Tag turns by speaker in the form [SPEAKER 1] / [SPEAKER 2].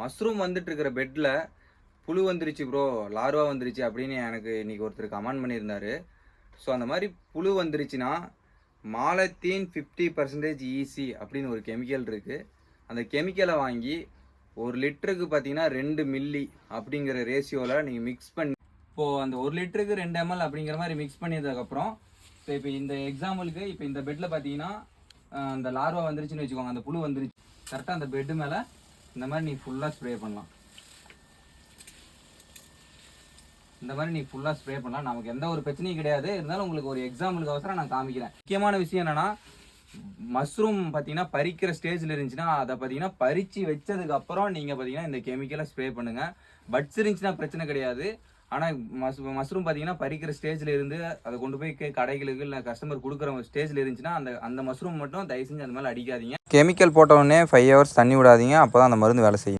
[SPEAKER 1] Mushroom வந்துட்டு இருக்கிற பெட்டில் புழு வந்துருச்சு ப்ரோ லார்வா வந்துருச்சு அப்படின்னு எனக்கு இன்றைக்கி ஒருத்தர் கமெண்ட் பண்ணியிருந்தாரு. ஸோ அந்த மாதிரி புழு வந்துருச்சுன்னா மாலத்தீன் ஃபிஃப்டி பர்சன்டேஜ் ஈஸி அப்படின்னு ஒரு கெமிக்கல் இருக்குது அந்த கெமிக்கலை வாங்கி ஒரு லிட்டருக்கு பார்த்தீங்கன்னா ரெண்டு மில்லி அப்படிங்கிற ரேஷியோவில் நீங்கள் மிக்ஸ் பண்ணி இப்போது அந்த ஒரு லிட்டருக்கு ரெண்டு எம்எல் அப்படிங்கிற மாதிரி மிக்ஸ் பண்ணியதுக்கப்புறம் இப்போ இப்போ இந்த எக்ஸாம்பிளுக்கு இப்போ இந்த பெட்டில் பார்த்தீங்கன்னா அந்த லார்வா வந்துருச்சுன்னு வச்சுக்கோங்க அந்த புழு வந்துருச்சு. கரெக்டாக அந்த பெட்டு மேலே இந்த மாதிரி நீ ஃபுல்லாக ஸ்ப்ரே பண்ணலாம். இந்த மாதிரி நீ ஃபுல்லாக ஸ்ப்ரே பண்ணலாம். நமக்கு எந்த ஒரு பிரச்சனையும் கிடையாது. இருந்தாலும் உங்களுக்கு ஒரு எக்ஸாம்பிளுக்கு அவசரம் நான் காமிக்கிறேன். முக்கியமான விஷயம் என்னன்னா மஷ்ரூம் பார்த்தீங்கன்னா பறிக்கிற ஸ்டேஜில் இருந்துச்சுன்னா அதை பார்த்தீங்கன்னா பறித்து வச்சதுக்கப்புறம் நீங்கள் பார்த்தீங்கன்னா இந்த கெமிக்கலை ஸ்ப்ரே பண்ணுங்கள் பட்ஸ் இருந்துச்சுன்னா பிரச்சனை கிடையாது. ஆனால் மஸ் மஷ்ரூம் பார்த்தீங்கன்னா பறிக்கிற ஸ்டேஜில் இருந்து அதை கொண்டு போய் கடைகளுக்கு இல்லை கஸ்டமர் கொடுக்குற ஸ்டேஜில் இருந்துச்சுன்னா அந்த அந்த மஷ்ரூம் மட்டும் தயவு செஞ்சு அந்த மாதிரி அடிக்காதீங்க. கெமிக்கல் போட்ட உடனே ஃபைவ் ஹவர்ஸ் தண்ணி விடாதீங்க அப்போ தான் அந்த மருந்து வேலை செய்யும்.